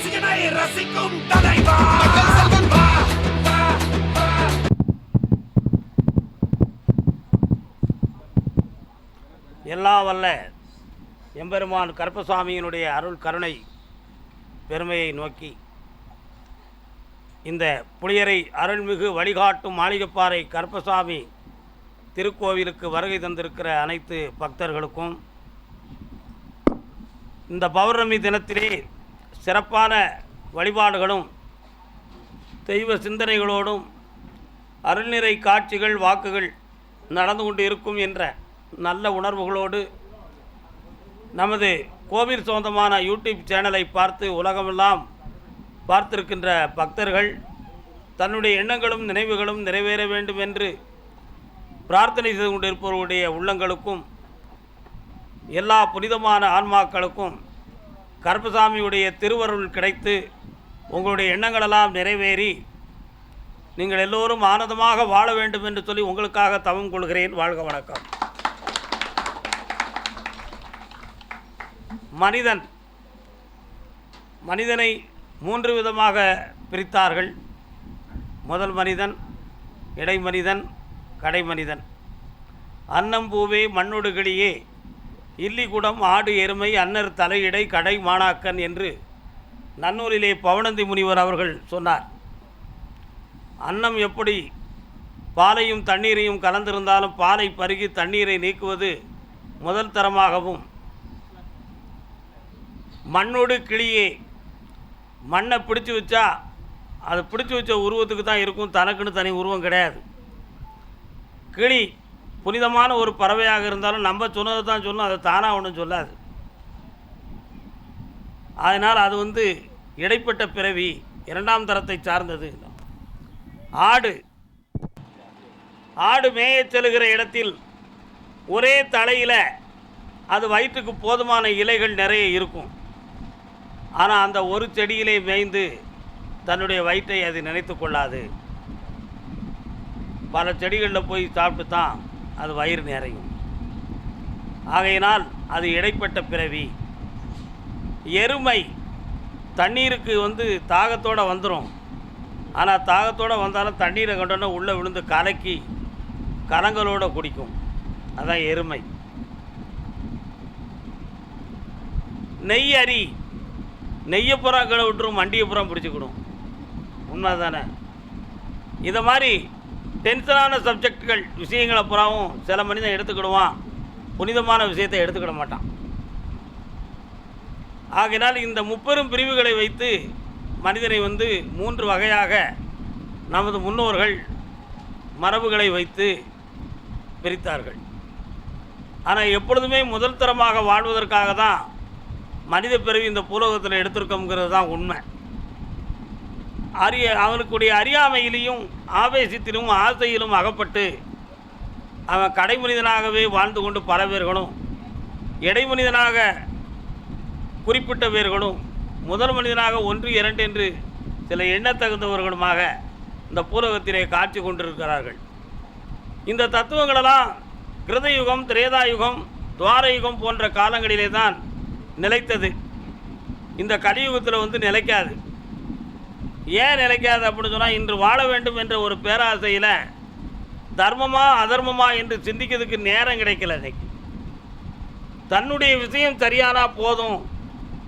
ரசிகனை ரசிக்கும் தலைவா செல்வன் வா எல்லா வல்ல எம்பெருமான் கருப்பசாமியினுடைய அருள் கருணை பெருமையை நோக்கி இந்த புளியரை அருள்மிகு வழிகாட்டும் மாளிகைப்பாறை கருப்பசாமி திருக்கோவிலுக்கு வருகை தந்திருக்கிற அனைத்து பக்தர்களுக்கும் இந்த பௌர்ணமி தினத்திலே சிறப்பான வழிபாடுகளும் தெய்வ சிந்தனைகளோடும் அருள்நிறை காட்சிகள் வாக்குகள் நடந்து கொண்டு இருக்கும் என்ற நல்ல உணர்வுகளோடு நமது கோவில் சொந்தமான யூடியூப் சேனலை பார்த்து உலகமெல்லாம் பார்த்திருக்கின்ற பக்தர்கள் தன்னுடைய எண்ணங்களும் நினைவுகளும் நிறைவேற வேண்டும் என்று பிரார்த்தனை செய்து கொண்டிருப்பவருடைய உள்ளங்களுக்கும் எல்லா புனிதமான ஆன்மாக்களுக்கும் கருப்பசாமியுடைய திருவருள் கிடைத்து உங்களுடைய எண்ணங்களெல்லாம் நிறைவேறி நீங்கள் எல்லோரும் ஆனந்தமாக வாழ வேண்டும் என்று சொல்லி உங்களுக்காக தவம் கொள்கிறேன். வாழ்க வணக்கம். மனிதன் மனிதனை மூன்று விதமாக பிரித்தார்கள். முதல் மனிதன் இடைமனிதன் கடைமனிதன். அன்னம் பூவே மண்ணொடுகளியே இல்லிகுடம் ஆடு எருமை அன்னர் தலையிடை கடை மாணாக்கன் என்று நன்னூரிலே பவனந்தி முனிவர் அவர்கள் சொன்னார். அன்னம் எப்படி பாலையும் தண்ணீரையும் கலந்திருந்தாலும் பாலை பருகி தண்ணீரை நீக்குவது முதல் தரமாகவும் மண்ணோடு கிளியே மண்ணை பிடிச்சி வச்சா அது பிடிச்சி வச்ச உருவத்துக்கு தான் இருக்கும் தனக்குன்னு தனி உருவம் கிடையாது. கிளி புனிதமான ஒரு பறவையாக இருந்தாலும் நம்ம சொன்னதை தான் சொல்லும் அதை தானாக ஒன்றும் சொல்லாது. அதனால் அது வந்து இடைப்பட்ட பிறவி இரண்டாம் தரத்தை சார்ந்தது. ஆடு. ஆடு மேயச் செல்கிற இடத்தில் ஒரே தலையில் அது வயிற்றுக்கு போதுமான இலைகள் நிறைய இருக்கும். ஆனால் அந்த ஒரு செடியிலே மேய்ந்து தன்னுடைய வயிற்றை அது நினைத்து கொள்ளாது. பல செடிகளில் போய் சாப்பிட்டு தான் அது வயிறு நிறையும். ஆகையினால் அது இடைப்பட்ட பிறவி. எருமை தண்ணீருக்கு வந்து தாகத்தோடு வந்துடும் ஆனால் தாகத்தோடு வந்தாலும் தண்ணீரை கண்டோன்னே உள்ளே விழுந்து கலக்கி கலங்களோடு குடிக்கும். அதான் எருமை. நெய் அரி நெய்யை புறா விட்டுரும் வண்டியப்புறம் புறா பிடிச்சிக்கிடும். உண்மை தானே இதை மாதிரி டென்ஷனான சப்ஜெக்டுகள் விஷயங்களை புறாவும் சில மனிதன் எடுத்துக்கிடுவான். புனிதமான விஷயத்தை எடுத்துக்கிட மாட்டான். ஆகையினால் இந்த முப்பெரும் பிரிவுகளை வைத்து மனிதனை வந்து மூன்று வகையாக நமது முன்னோர்கள் மரபுகளை வைத்து பிரித்தார்கள். ஆனால் எப்பொழுதுமே முதல் தரமாக வாழ்வதற்காக தான் மனித பிறவி இந்த பூலோகத்தில் எடுத்திருக்கோங்கிறது தான் உண்மை. அறிய அவனுக்குடைய அறியாமையிலையும் ஆவேசத்திலும் ஆசையிலும் அகப்பட்டு அவன் கடைமனிதனாகவே வாழ்ந்து கொண்டு பல பேர்களும் இடைமனிதனாக குறிப்பிட்ட பேர்களும் முதல் மனிதனாக ஒன்று இரண்டு என்று சில எண்ணத்தகுந்தவர்களுமாக இந்த பூலகத்திலே காட்சி கொண்டிருக்கிறார்கள். இந்த தத்துவங்களெல்லாம் கிருதயுகம் திரேதாயுகம் துவாரயுகம் போன்ற காலங்களிலே தான் நிலைத்தது. இந்த கலியுகத்தில் வந்து நிலைக்காது. ஏன் நிலைக்காது அப்படின்னு சொன்னால் இன்று வாழ வேண்டும் என்ற ஒரு பேராசையில் தர்மமா அதர்மமா என்று சிந்திக்கிறதுக்கு நேரம் கிடைக்கல இன்னைக்கு. தன்னுடைய விஷயம் சரியானா போதும்.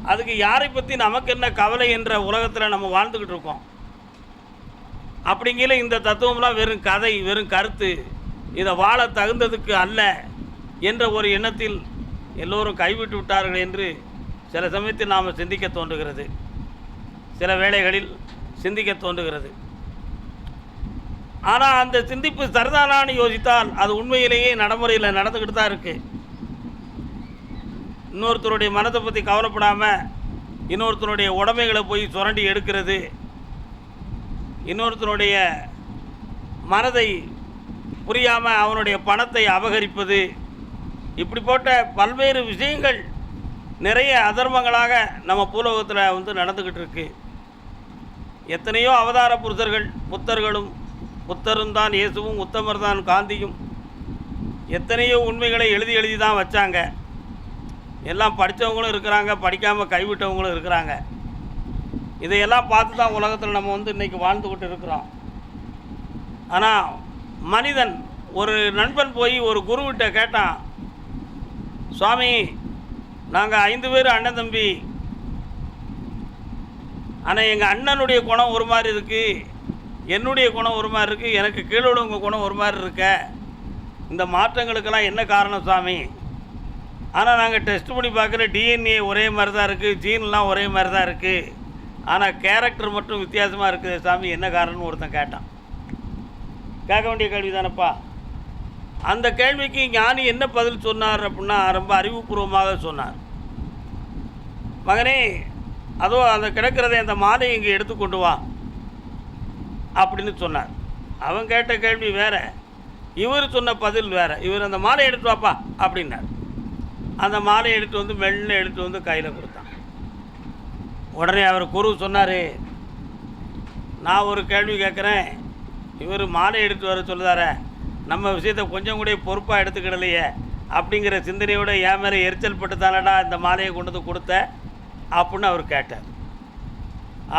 அதுக்கு யாரை பற்றி நமக்கு என்ன கவலை என்ற உலகத்தில் நம்ம வாழ்ந்துக்கிட்டு இருக்கோம். அப்படிங்கிற இந்த தத்துவம்லாம் வெறும் கதை வெறும் கருத்து. இதை வாழ தகுந்ததுக்கு அல்ல என்ற ஒரு எண்ணத்தில் எல்லோரும் கைவிட்டு விட்டார்கள் என்று சில சமயத்தில் நாம் சிந்திக்க தோன்றுகிறது. சில வேளைகளில் சிந்திக்க தோன்றுகிறது. ஆனால் அந்த சிந்திப்பு சரிதானான்னு யோசித்தால் அது உண்மையிலேயே நடைமுறையில் நடந்துக்கிட்டு தான் இருக்குது இன்னொருத்தருடைய மனதை பற்றி கவலைப்படாமல் இன்னொருத்தருடைய உடமைகளை போய் சுரண்டி எடுக்கிறது. இன்னொருத்தனுடைய மனதை புரியாமல் அவனுடைய பணத்தை அபகரிப்பது. இப்படி போட்ட பல்வேறு விஷயங்கள் நிறைய அதர்மங்களாக நம்ம பூலோகத்தில் வந்து நடந்துக்கிட்டு இருக்குது எத்தனையோ அவதார புருஷர்கள் புத்தர்களும் புத்தரும் தான் இயேசுவும் உத்தமர் தான் காந்தியும். எத்தனையோ உண்மைகளை எழுதி எழுதி தான் வச்சாங்க. எல்லாம் படித்தவங்களும் இருக்கிறாங்க படிக்காமல் கைவிட்டவங்களும் இருக்கிறாங்க. இதையெல்லாம் பார்த்து தான் உலகத்தில் நம்ம வந்து இன்றைக்கி வாழ்ந்துக்கிட்டு இருக்கிறோம். ஆனால் மனிதன் ஒரு நண்பன் போய் ஒரு குருவிட்ட கேட்டான் சுவாமி நாங்கள் ஐந்து பேர் அண்ணன் தம்பி ஆனால் எங்கள் அண்ணனுடைய குணம் ஒரு மாதிரி இருக்குது என்னுடைய குணம் ஒரு மாதிரி இருக்குது எனக்கு கீழே உள்ளவங்க குணம் ஒரு மாதிரி இருக்க. இந்த மாற்றங்களுக்கெல்லாம் என்ன காரணம் சாமி? ஆனால் நாங்கள் டெஸ்ட் பண்ணி பார்க்குற டிஎன்ஏ ஒரே மாதிரி தான் இருக்குது ஜீன்லாம் ஒரே மாதிரி தான் இருக்குது ஆனால் கேரக்டர் மட்டும் வித்தியாசமாக இருக்குது சாமி என்ன காரணம்னு ஒருத்தன் கேட்டான். கேட்க வேண்டிய கேள்வி தானப்பா? அந்த கேள்விக்கு ஞானி என்ன பதில் சொன்னார் அப்படின்னா ரொம்ப அறிவுபூர்வமாக சொன்னார். மகனே அதோ அந்த கிடக்கிறதை அந்த மாலையை இங்கே எடுத்து கொண்டு வா. அப்படின்னு சொன்னார். அவன் கேட்ட கேள்வி வேறு. இவர் சொன்ன பதில் வேறு. இவர் அந்த மாலையை எடுத்து வாப்பா அப்படின்னார். அந்த மாலையை எடுத்து வந்து மெல்ல எடுத்து வந்து கையில் கொடுத்தான். உடனே அவர் குரு சொன்னார் நான் ஒரு கேள்வி கேட்குறேன். இவர் மாலை எடுத்து வர சொல்லுதார. நம்ம விஷயத்தை கொஞ்சம் கூட பொறுப்பாக எடுத்துக்கிடலையே. அப்படிங்கிற சிந்தனையோட ஏன் மேலே எரிச்சல் பட்டு தானடா இந்த மாலையை கொண்டு வந்து கொடுத்த. அப்படின்னு அவர் கேட்டார்.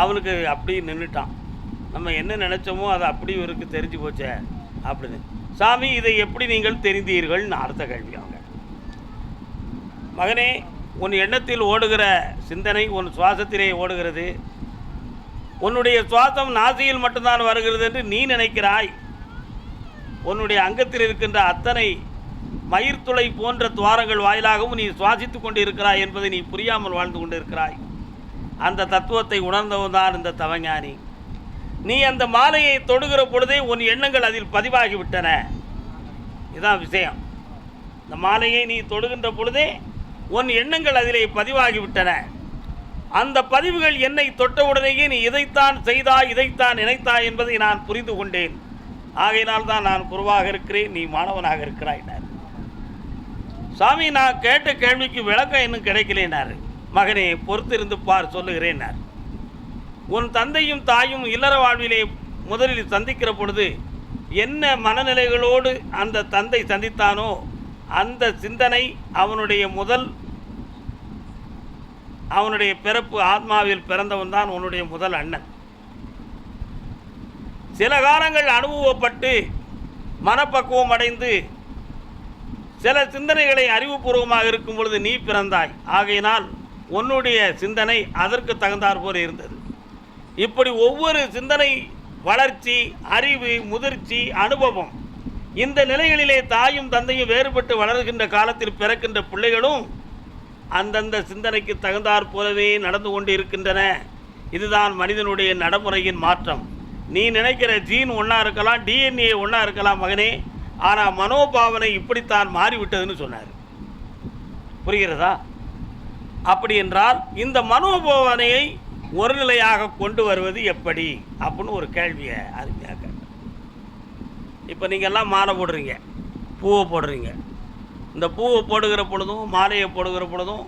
அவனுக்கு அப்படி நின்றுட்டான் நம்ம என்ன நினச்சோமோ அது அப்படி இவருக்கு தெரிஞ்சு போச்சே அப்படின்னு. சாமி இதை எப்படி நீங்கள் தெரிந்தீர்கள்னு அடுத்த கேள்வி அவங்க மகனே உன் எண்ணத்தில் ஓடுகிற சிந்தனை உன் சுவாசத்திலே ஓடுகிறது. உன்னுடைய சுவாசம் நாசியில் மட்டும்தான் வருகிறது என்று நீ நினைக்கிறாய். உன்னுடைய அங்கத்தில் இருக்கின்ற அத்தனை மயிர்த்துளை போன்ற துவாரங்கள் வாயிலாகவும் நீ சுவாசித்து கொண்டு இருக்கிறாய் என்பதை நீ புரியாமல் வாழ்ந்து கொண்டு இருக்கிறாய் அந்த தத்துவத்தை உணர்ந்தவன் தான் இந்த தவஞானி. நீ அந்த மாலையை தொடுகிற பொழுதே உன் எண்ணங்கள் அதில் பதிவாகிவிட்டன. இதுதான் விஷயம். இந்த மாலையை நீ தொடுகின்ற பொழுதே உன் எண்ணங்கள் அதிலே பதிவாகிவிட்டன. அந்த பதிவுகள் என்னை தொட்டவுடனேயே நீ இதைத்தான் செய்தாய் இதைத்தான் நினைத்தாய் என்பதை நான் புரிந்து கொண்டேன். ஆகையினால் தான் நான் குருவாக இருக்கிறேன் நீ மாணவனாக இருக்கிறாயினார் சாமி நான் கேட்ட கேள்விக்கு விளக்கம் இன்னும் கிடைக்கலேனார். மகனே பொறுத்திருந்து பார் சொல்லுகிறேனார் உன் தந்தையும் தாயும் இல்லற வாழ்விலே முதலில் சந்திக்கிற பொழுது என்ன மனநிலைகளோடு அந்த தந்தை சந்தித்தானோ அந்த சிந்தனை அவனுடைய முதல் அவனுடைய பிறப்பு ஆத்மாவில் பிறந்தவன் தான் உன்னுடைய முதல் அண்ணன். சில காலங்கள் அனுபவப்பட்டு மனப்பக்குவம் அடைந்து சில சிந்தனைகளை அறிவுபூர்வமாக இருக்கும் பொழுது நீ பிறந்தாய். ஆகையினால் உன்னுடைய சிந்தனை அதற்கு தகுந்தாற் போல இருந்தது. இப்படி ஒவ்வொரு சிந்தனை வளர்ச்சி அறிவு முதிர்ச்சி அனுபவம் இந்த நிலைகளிலே தாயும் தந்தையும் வேறுபட்டு வளர்கின்ற காலத்தில் பிறக்கின்ற பிள்ளைகளும் அந்தந்த சிந்தனைக்கு தகுந்தாற் போலவே நடந்து கொண்டு இருக்கின்றன இதுதான் மனிதனுடைய நடைமுறையின் மாற்றம். நீ நினைக்கிற ஜீன் ஒன்றா இருக்கலாம் டிஎன்ஏ ஒன்றா இருக்கலாம் மகனே. ஆனால் மனோபாவனை இப்படித்தான் மாறிவிட்டதுன்னு சொன்னார். புரிகிறதா? அப்படி என்றால் இந்த மனோபாவனையை ஒரு நிலையாக கொண்டு வருவது எப்படி? அப்படின்னு ஒரு கேள்வியை அருமையாக கேட்டேன் இப்போ நீங்கள் எல்லாம் மாலை போடுறீங்க பூவை போடுறீங்க. இந்த பூவை போடுகிற பொழுதும் மாலையை போடுகிற பொழுதும்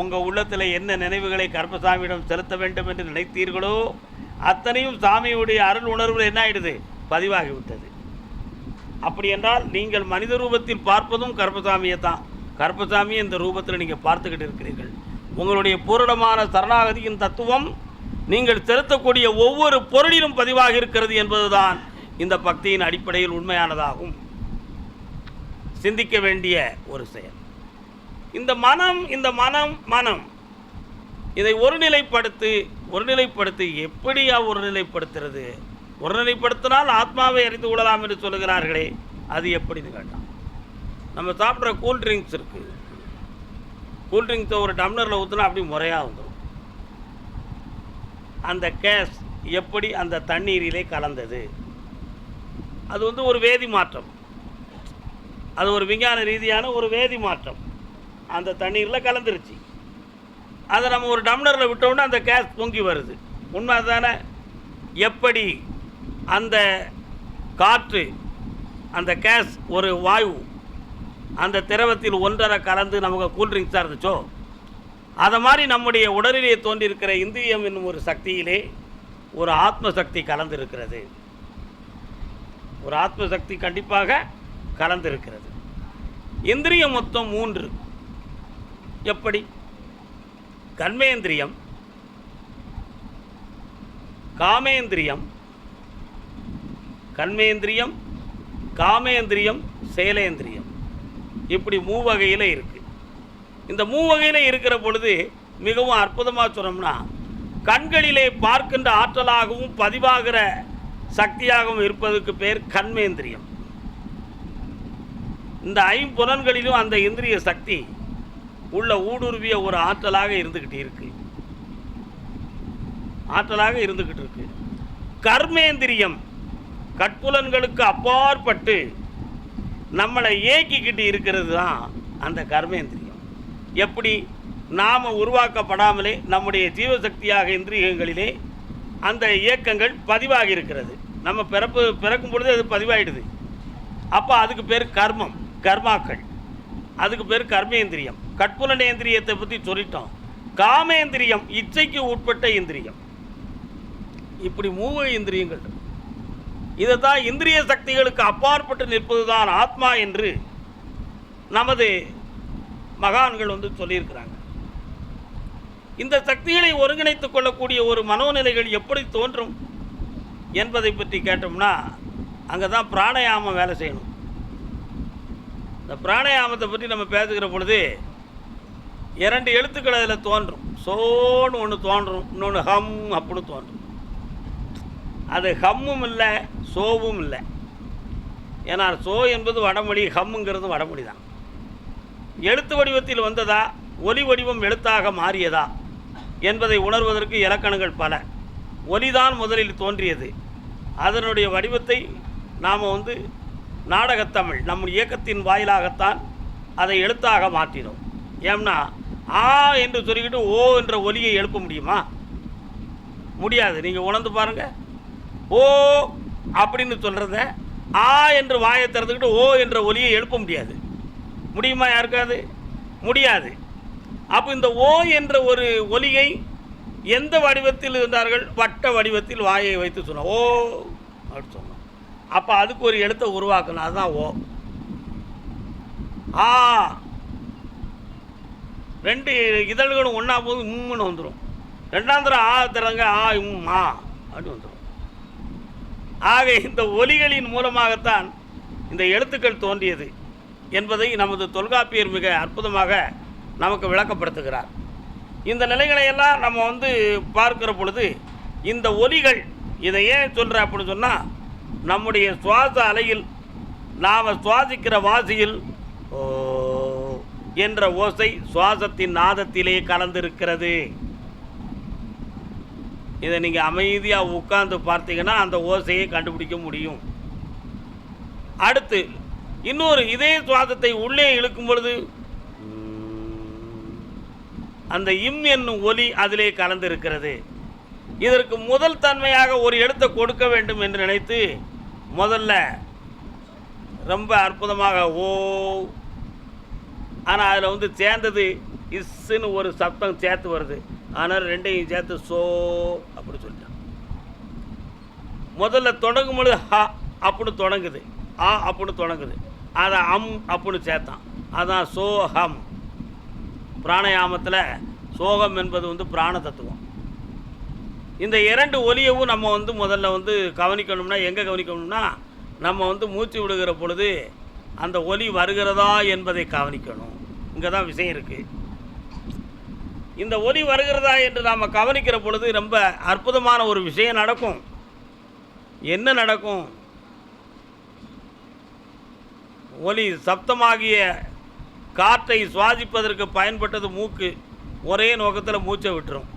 உங்கள் உள்ளத்தில் என்ன நினைவுகளை கருப்பசாமியிடம் செலுத்த வேண்டும் என்று நினைத்தீர்களோ அத்தனையும் சாமியுடைய அருள் உணர்வு என்ன ஆகிடுது பதிவாகிவிட்டது. அப்படி என்றால் நீங்கள் மனித ரூபத்தில் பார்ப்பதும் கருப்பசாமியை தான் கருப்பசாமி இந்த ரூபத்தில் நீங்கள் பார்த்துக்கிட்டு இருக்கிறீர்கள். உங்களுடைய பூரணமான சரணாகதியின் தத்துவம் நீங்கள் செலுத்தக்கூடிய ஒவ்வொரு பொருளிலும் பதிவாக இருக்கிறது என்பதுதான் இந்த பக்தியின் அடிப்படையில் உண்மையானதாகும். சிந்திக்க வேண்டிய ஒரு செயல். இந்த மனம் இந்த மனம் மனம். இதை ஒருநிலைப்படுத்தி ஒருநிலைப்படுத்தி எப்படியா ஒருநிலைப்படுத்துறது? ஒருநிலைப்படுத்தினால் ஆத்மாவை அறிந்து கொள்ளலாம் என்று சொல்லுகிறார்களே அது எப்படின்னு கேட்டான். நம்ம சாப்பிட்ற கூல்ட்ரிங்க்ஸ் இருக்குது கூல்ட்ரிங்க்ஸை ஒரு டம்ளரில் ஊற்றினா அப்படி முறையாக வந்துடும் அந்த கேஸ் எப்படி அந்த தண்ணீரிலே கலந்தது? அது வந்து ஒரு வேதி மாற்றம். அது ஒரு விஞ்ஞான ரீதியான ஒரு வேதி மாற்றம். அந்த தண்ணீரில் கலந்துருச்சு. அதை நம்ம ஒரு டம்ளரில் விட்டோம்னா அந்த கேஸ் பொங்கி வருது. உண்மை தானே எப்படி அந்த காற்று அந்த கேஸ் ஒரு வாயு அந்த திரவத்தில் ஒன்றரை கலந்து நமக்கு கூல்ட்ரிங்க்ஸாக இருந்துச்சோ? அதை மாதிரி நம்முடைய உடலிலே தோன்றியிருக்கிற இந்திரியம் என்னும் ஒரு சக்தியிலே ஒரு ஆத்ம சக்தி கலந்திருக்கிறது. ஒரு ஆத்ம சக்தி கண்டிப்பாக கலந்திருக்கிறது. இந்திரியம் மொத்தம் மூன்று. எப்படி? கர்மேந்திரியம் காமேந்திரியம் கண்மேந்திரியம் காமேந்திரியம் செயலேந்திரியம் இப்படி மூவகையில் இருக்குது இந்த மூவகையில் இருக்கிற பொழுது மிகவும் அற்புதமாக சொன்னோம்னா கண்களிலே பார்க்கின்ற ஆற்றலாகவும் பதிவாகிற சக்தியாகவும் இருப்பதற்கு பேர் கண்மேந்திரியம். இந்த ஐம்புலன்களிலும் அந்த இந்திரிய சக்தி உள்ள ஊடுருவிய ஒரு ஆற்றலாக இருந்துக்கிட்டு இருக்கு. ஆற்றலாக இருந்துக்கிட்டு இருக்கு. கர்மேந்திரியம் கட்புலன்களுக்கு அப்பாற்பட்டு நம்மளை ஏக்கிக்கிட்டு இருக்கிறது தான் அந்த கர்மேந்திரியம். எப்படி? நாம் உருவாக்கப்படாமலே நம்முடைய ஜீவசக்தியாக இந்திரியங்களிலே அந்த இயக்கங்கள் பதிவாகி இருக்கிறது. நம்ம பிறப்பு பிறக்கும் பொழுது அது பதிவாயிடுது. அப்போ அதுக்கு பேர் கர்மம் கர்மாக்கள். அதுக்கு பேர் கர்மேந்திரியம். கட்புலனேந்திரியத்தை பற்றி சொல்லிட்டோம். காமேந்திரியம் இச்சைக்கு உட்பட்ட இந்திரியம். இப்படி மூவ இந்திரியங்கள் இதை தான் இந்திரிய சக்திகளுக்கு அப்பாற்பட்டு நிற்பதுதான் ஆத்மா என்று நமது மகான்கள் வந்து சொல்லியிருக்கிறாங்க. இந்த சக்திகளை ஒருங்கிணைத்துக் கொள்ளக்கூடிய ஒரு மனோநிலைகள் எப்படி தோன்றும் என்பதை பற்றி கேட்டோம்னா அங்கே தான் பிராணாயாமம் வேலை செய்யணும். இந்த பிராணாயாமத்தை பற்றி நம்ம பேசுகிற பொழுது இரண்டு எழுத்துக்கள் அதில் தோன்றும். சோன்னு ஒன்று தோன்றும் இன்னொன்று ஹம் அப்படின்னு தோன்றும். அது ஹம்மும் இல்லை சோவும் இல்லை. ஏன்னா சோ என்பது வடமொழி ஹம்முங்கிறது வடமொழி தான். எழுத்து வடிவத்தில் வந்ததா ஒலி வடிவம் எழுத்தாக மாறியதா என்பதை உணர்வதற்கு இலக்கணங்கள் பல. ஒலிதான் முதலில் தோன்றியது. அதனுடைய வடிவத்தை நாம் வந்து நாடகத்தமிழ் நம் இயக்கத்தின் வாயிலாகத்தான் அதை எழுத்தாக மாற்றினோம். ஏம்னா ஆ என்று சொல்லிக்கிட்டு ஓ என்ற ஒலியை எழுப்ப முடியுமா? முடியாது. நீங்கள் உணர்ந்து பாருங்கள் ஓ அப்படின்னு சொல்கிறத ஆ என்று வாயை திறந்துக்கிட்டு ஓ என்ற ஒலியை எழுப்ப முடியாது. முடியுமா யாருக்காது முடியாது. அப்போ இந்த ஓ என்ற ஒரு ஒலியை எந்த வடிவத்தில் இருந்தார்கள்? வட்ட வடிவத்தில் வாயை வைத்து சொன்னோம் ஓ அப்படின்னு சொன்னோம் அப்போ அதுக்கு ஒரு எழுத்தை உருவாக்கணும். அதுதான் ஓ. ஆ. ரெண்டு இதழ்களும் ஒன்றா போது உம்முன்னு வந்துடும் ரெண்டாந்திரம் ஆ தரங்க ஆ உம் ஆ அப்படின்னு வந்துடும் ஆக இந்த ஒலிகளின் மூலமாகத்தான் இந்த எழுத்துக்கள் தோன்றியது என்பதை நமது தொல்காப்பியர் மிக அற்புதமாக நமக்கு விளக்கப்படுத்துகிறார். இந்த நிலைகளை எல்லாம் நம்ம வந்து பார்க்கிற பொழுது இந்த ஒலிகள் இதை ஏன் சொல்கிற அப்படின்னு சொன்னால் நம்முடைய சுவாச அலையில் நாம் சுவாசிக்கிற வாசியில் ஓ என்ற ஓசை சுவாசத்தின் நாதத்திலே கலந்திருக்கிறது. இதை நீங்கள் அமைதியாக உட்காந்து பார்த்தீங்கன்னா அந்த ஓசையை கண்டுபிடிக்க முடியும். அடுத்து இன்னொரு இதே சுவாசத்தை உள்ளே இழுக்கும் பொழுது அந்த இம் என்னும் ஒலி அதிலே கலந்திருக்கிறது. இதற்கு முதல் தன்மையாக ஒரு எழுத்தை கொடுக்க வேண்டும் என்று நினைத்து முதல்ல ரொம்ப அற்புதமாக ஓ ஆனால் அதில் வந்து சேர்ந்தது இஸ்ஸுன்னு ஒரு சப்தம் சேர்த்து வருது. ஆனால் ரெண்டையும் சேர்த்து சோ அப்படி சொல்லிட்டான். முதல்ல தொடங்கும் பொழுது ஹா அப்படின்னு தொடங்குது. ஆ அப்படின்னு தொடங்குது. அதை அம் அப்படின்னு சேர்த்தான். அதான் சோஹம் பிராணயாமத்தில் சோகம் என்பது வந்து பிராண தத்துவம். இந்த இரண்டு ஒலியவும் நம்ம வந்து முதல்ல வந்து கவனிக்கணும்னா எங்கே கவனிக்கணும்னா நம்ம வந்து மூச்சு விடுகிற பொழுது அந்த ஒலி வருகிறதா என்பதை கவனிக்கணும். இங்கே தான் விஷயம் இருக்குது இந்த ஒலி வருகிறதா என்று நாம் கவனிக்கிற பொழுது ரொம்ப அற்புதமான ஒரு விஷயம் நடக்கும். என்ன நடக்கும்? ஒலி சப்தமாகிய காற்றை சுவாசிப்பதற்கு பயன்பட்டது மூக்கு. ஒரே நோக்கத்தில் மூச்சை விட்டுரும்.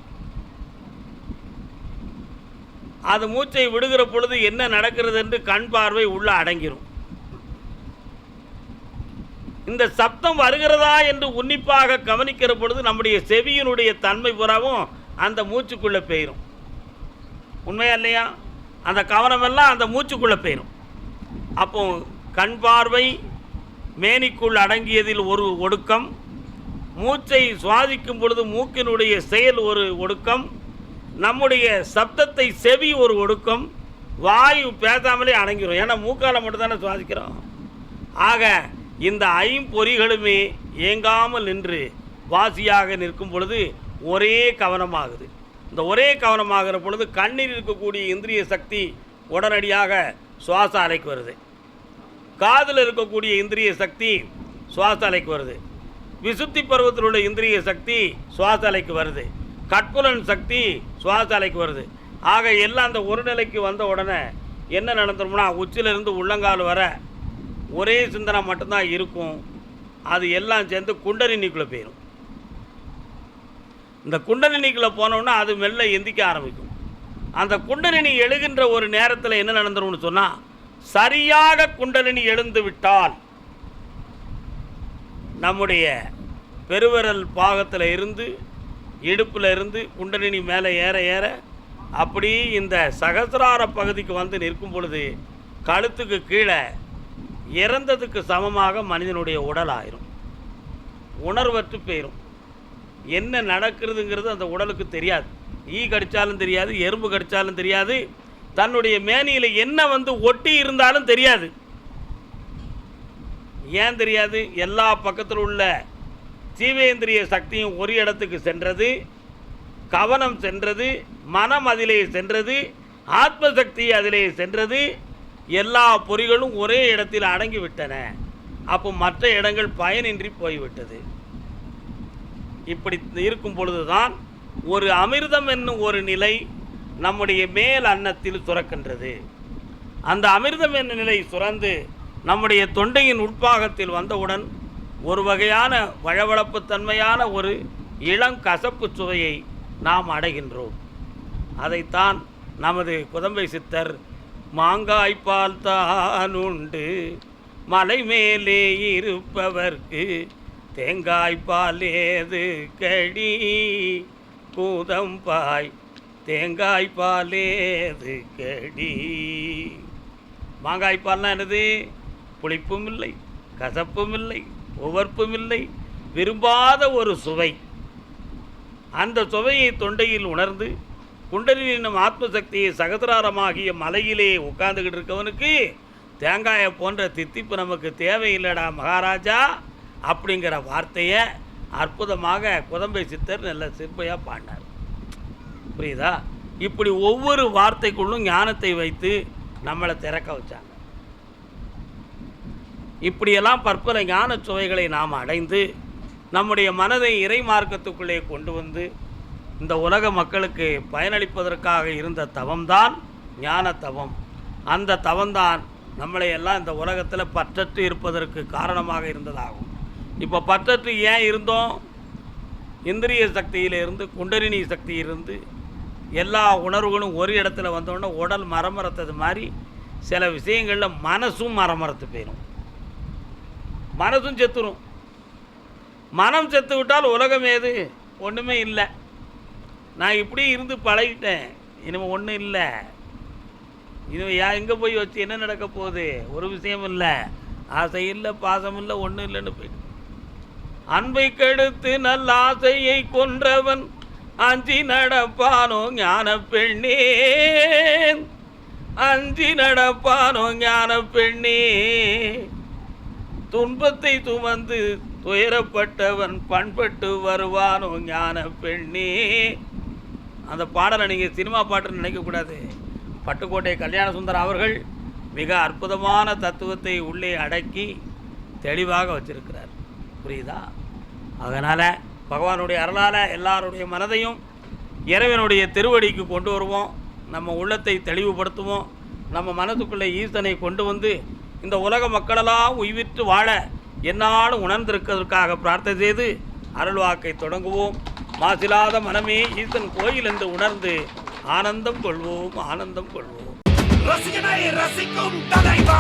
அது மூச்சை விடுகிற பொழுது என்ன நடக்கிறது என்று கண் பார்வை உள்ள அடங்கிரும். இந்த சப்தம் வருகிறதா என்று உன்னிப்பாக கவனிக்கிற பொழுது நம்முடைய செவியினுடைய தன்மை புறாவும் அந்த மூச்சுக்குள்ளே போயிடும் உண்மையா இல்லையா? அந்த கவனமெல்லாம் அந்த மூச்சுக்குள்ளே போயிடும் அப்போ கண் பார்வை மேனிக்குள் அடங்கியதில் ஒரு ஒடுக்கம் மூச்சை சுவாதிக்கும் பொழுது மூக்கினுடைய செயல் ஒரு ஒடுக்கம் நம்முடைய சப்தத்தை செவி ஒரு ஒடுக்கம் வாயு பேசாமலே அடங்கிடும் ஏன்னா மூக்கால் மட்டும்தானே சுவாதிக்கிறோம் ஆக இந்த ஐம்பொறிகளுமே ஏங்காமல் நின்று வாசியாக நிற்கும் பொழுது ஒரே கவனமாகுது. இந்த ஒரே கவனமாகிற பொழுது கண்ணில் இருக்கக்கூடிய இந்திரிய சக்தி உடனடியாக சுவாச அலைக்கு வருது. காதில் இருக்கக்கூடிய இந்திரிய சக்தி சுவாச அலைக்கு வருது. விசுத்தி பருவத்தில் உள்ள இந்திரிய சக்தி சுவாச அலைக்கு வருது. கட்புலன் சக்தி சுவாச அலைக்கு வருது. ஆக எல்லாம் அந்த ஒரு நிலைக்கு வந்த உடனே என்ன நடந்துரும்னா உச்சிலிருந்து உள்ளங்கால் வர ஒரே சிந்தனை மட்டும்தான் இருக்கும். அது எல்லாம் சேர்ந்து குண்டலினிக்குள்ளே போயிடும் இந்த குண்டலினிக்குள்ளே போனோன்னா அது மெல்ல எந்திக்க ஆரம்பிக்கும். அந்த குண்டலினி எழுகின்ற ஒரு நேரத்தில் என்ன நடந்துரும்னு சொன்னால் சரியாக குண்டலினி எழுந்து விட்டால் நம்முடைய பெருவிரல் பாகத்தில் இருந்து இடுப்பில் இருந்து குண்டலினி மேலே ஏற ஏற அப்படி இந்த சகசிரார பகுதிக்கு வந்து நிற்கும் பொழுது கழுத்துக்கு கீழே இறந்ததுக்கு சமமாக மனிதனுடைய உடல் ஆயிரும். உணர்வற்று போயிடும் என்ன நடக்கிறதுங்கிறது அந்த உடலுக்கு தெரியாது. ஈ கடித்தாலும் தெரியாது எறும்பு கடித்தாலும் தெரியாது. தன்னுடைய மேனியில் என்ன வந்து ஒட்டி இருந்தாலும் தெரியாது. ஏன் தெரியாது? எல்லா பக்கத்தில் உள்ள ஜீவேந்திரிய சக்தியும் ஒரு இடத்துக்கு சென்றது கவனம் சென்றது மனம் அதிலே சென்றது ஆத்மசக்தி அதிலே சென்றது எல்லா பொறிகளும் ஒரே இடத்தில் அடங்கிவிட்டன. அப்போ மற்ற இடங்கள் பயனின்றி போய்விட்டது. இப்படி இருக்கும் பொழுதுதான் ஒரு அமிர்தம் என்னும் ஒரு நிலை நம்முடைய மேல் அன்னத்தில் சுரக்கின்றது. அந்த அமிர்தம் என்னும் நிலை சுரந்து நம்முடைய தொண்டையின் உட்பாகத்தில் வந்தவுடன் ஒரு வகையான வழவழப்பு தன்மையான ஒரு இளங்கசப்பு சுவையை நாம் அடைகின்றோம். அதைத்தான் நமது குதம்பை சித்தர் மாங்காய்ப்பால் தான் உண்டு மலை மேலே இருப்பவர்க்கு தேங்காய்ப்பால் ஏது கடி? கூதம்பாய் தேங்காய்ப்பால் ஏது கடி? மாங்காய்ப்பால்னா என்னது? புளிப்பும் இல்லை கசப்பும் இல்லை உவர்ப்பும் இல்லை விரும்பாத ஒரு சுவை. அந்த சுவையை தொண்டையில் உணர்ந்து குண்டலினி என்னும் ஆத்மசக்தியை சகசிராரமாகிய மலையிலே உட்கார்ந்துக்கிட்டு இருக்கவனுக்கு தேங்காயை போன்ற தித்திப்பு நமக்கு தேவையில்லைடா மகாராஜா அப்படிங்கிற வார்த்தையை அற்புதமாக குதம்பை சித்தர் நல்ல சிற்பையாக பாடினார். புரியுதா? இப்படி ஒவ்வொரு வார்த்தைக்குள்ளும் ஞானத்தை வைத்து நம்மளை திறக்க வச்சாங்க. இப்படியெல்லாம் பற்பல ஞான சுவைகளை நாம் அடைந்து நம்முடைய மனதை இறை மார்க்கத்துக்குள்ளே கொண்டு வந்து இந்த உலக மக்களுக்கு பயனளிப்பதற்காக இருந்த தவம்தான் ஞான தவம். அந்த தவம்தான் நம்மளை எல்லாம் இந்த உலகத்தில் பற்றற்று இருப்பதற்கு காரணமாக இருந்ததாகும். இப்போ பற்றற்று ஏன் இருந்தோம்? இந்திரிய சக்தியிலிருந்து குண்டலினி சக்தியிலிருந்து எல்லா உணர்வுகளும் ஒரு இடத்துல வந்தோடனே உடல் மரமரத்தது மாதிரி சில விஷயங்களில் மனசும் மரமரத்து போயிடும் மனசும் செத்துரும். மனம் செத்து விட்டால் உலகம் ஏது? ஒன்றுமே இல்லை. நான் இப்படி இருந்து பழகிட்டேன். இனிமேல் ஒன்றும் இல்லை. இனிமேல் யா எங்கே போய் வச்சு என்ன நடக்க போகுது? ஒரு விஷயம் இல்லை. ஆசை இல்லை பாசம் இல்லை ஒன்றும் இல்லைன்னு போயிட்டு. அன்பை கெடுத்து நல்ல ஆசையை கொன்றவன் அஞ்சி நடப்பானோ ஞான பெண்ணே. அஞ்சி நடப்பானோ ஞான பெண்ணே. துன்பத்தை சுமந்து துயரப்பட்டவன் பண்பட்டு வருவானோ ஞான பெண்ணே. அந்த பாடலை நீங்கள் சினிமா பாட்டுன்னு நினைக்கக்கூடாது. பட்டுக்கோட்டை கல்யாண சுந்தர் அவர்கள் மிக அற்புதமான தத்துவத்தை உள்ளே அடக்கி தெளிவாக வச்சிருக்கிறார். புரியுதா? அதனால் பகவானுடைய அருளால் எல்லாருடைய மனதையும் இறைவனுடைய திருவடிக்கு கொண்டு வருவோம். நம்ம உள்ளத்தை தெளிவுபடுத்துவோம். நம்ம மனதுக்குள்ளே ஈசனை கொண்டு வந்து இந்த உலக மக்களெல்லாம் உய்விற்று வாழ என்னாலும் உணர்ந்திருக்கிறதுக்காக பிரார்த்தனை செய்து அருள்வாக்கை தொடங்குவோம். மாசிலாத மனமே ஈசன் கோயில் என்று உணர்ந்து ஆனந்தம் கொள்வோம் ஆனந்தம் கொள்வோம். ரசிகனை ரசிக்கும் தலைவா!